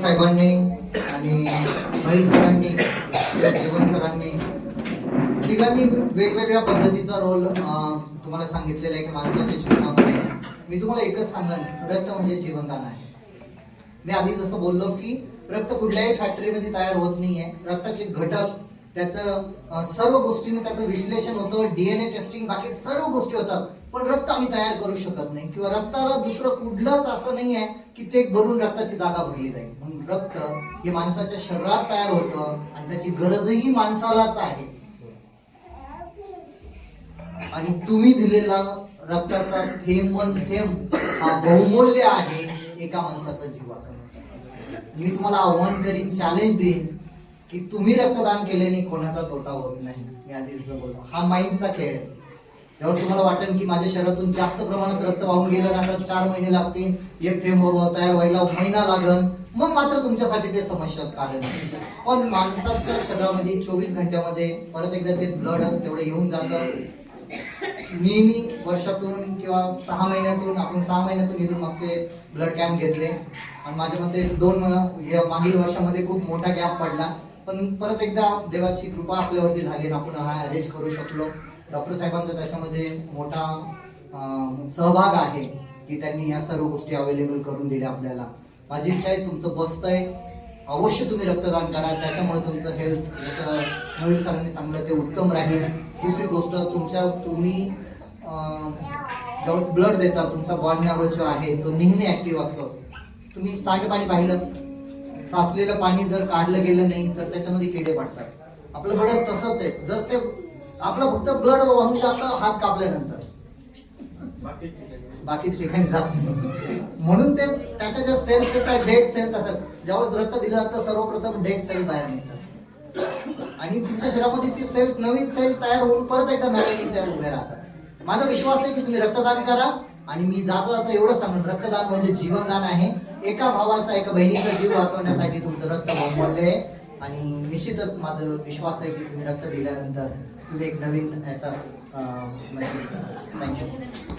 साहेबांनी आणि भैर सरांनी किंवा जीवन सरांनी तिघांनी वेगवेगळ्या पद्धतीचा रोल तुम्हाला सांगितलेला आहे की माणसाच्या जीवनामध्ये. मी तुम्हाला एकच सांगेन रक्त म्हणजे जीवनदान आहे. मी आधी जसं बोललो की रक्त कुठल्याही फॅक्टरीमध्ये तयार होत नाही आहे रक्ताचे घटक त्याचं सर्व गोष्टीने त्याचं विश्लेषण होतं डीएनए टेस्टिंग बाकी सर्व गोष्टी होतात पण रक्त आम्ही तयार करू शकत नाही. किंवा रक्ताला दुसरं कुठलंच असं नाही आहे की ते भरून रक्ताची जागा भरली जाईल. म्हणून रक्त हे माणसाच्या शरीरात तयार होतं आणि त्याची गरजही माणसालाच आहे. आणि तुम्ही दिलेला रक्ताचा थेंब थेंब हा बहुमूल्य आहे एका माणसाचा जीवाचा. मी तुम्हाला आव्हान करीन चॅलेंज देईन की तुम्ही रक्तदान केल्याने कोणाचा तोटा होत नाही. मी आधीच बोललो. हा माइंडचा खेळ आहे. त्यावेळेस तुम्हाला वाटेल की माझ्या शरीरातून जास्त प्रमाणात रक्त वाहून गेलं ना तर चार महिने लागतील. एक थेंब तयार व्हायला महिना लागन मग मात्र तुमच्यासाठी ते समस्या कारण आहे. पण माणसाच्या शरीरामध्ये चोवीस घंट्यामध्ये परत एकदा ते ब्लड तेवढं येऊन जातं. नेहमी वर्षातून किंवा सहा महिन्यातून आपण सहा महिन्यातून इथून मागचे ब्लड कॅम्प घेतले. आणि माझ्या मते दोन या मागील वर्षामध्ये खूप मोठा गॅप पडला. पण परत एकदा देवाची कृपा आपल्यावरती झाली आणि आपण हा अरेंज करू शकलो. डॉक्टर साहेबांचा त्याच्यामध्ये मोठा सहभाग आहे की त्यांनी या सर्व गोष्टी अवेलेबल करून दिल्या आपल्याला. माझी इच्छा आहे तुमचं बसतंय अवश्य तुम्ही रक्तदान करा. त्याच्यामुळे तुमचं हेल्थ जसं मोहित सरांनी चांगलं ते उत्तम राहील. दुसरी गोष्ट तुमच्या तुम्ही ब्लड देता तुमचा बॉडी जो आहे तो नेहमी ॲक्टिव्ह असतो. तुम्ही सांडपाणी पाहिलं साचलेलं पाणी जर काढलं गेलं नाही तर त्याच्यामध्ये किडे पडतात. आपलं ब्लड तसंच आहे. जर ते आपलं फक्त ब्लड वाहून जातं हात कापल्यानंतर. बाकी ठिकाणी जात म्हणून ते त्याच्या ज्या सेल्स आहेत डेड सेल तसंच ज्यावेळेस रक्त दिलं जातं सर्वप्रथम डेड सेल बाहेर निघतात. आणि तुमच्या शरीरामध्ये ती सेल नवीन सेल तयार होऊन परत एकदा नवीन तयार उभे राहतात. माझा विश्वास आहे की तुम्ही रक्तदान करा. आणि मी जाता जाता एवढं सांगून रक्तदान म्हणजे जीवनदान आहे. एका भावाचा एका बहिणीचा जीव वाचवण्यासाठी तुमचं रक्त बहुमूल्य आहे आणि निश्चितच माझं विश्वास आहे की तुम्ही रक्त दिल्यानंतर तुम्ही एक नवीन असा थँक्यू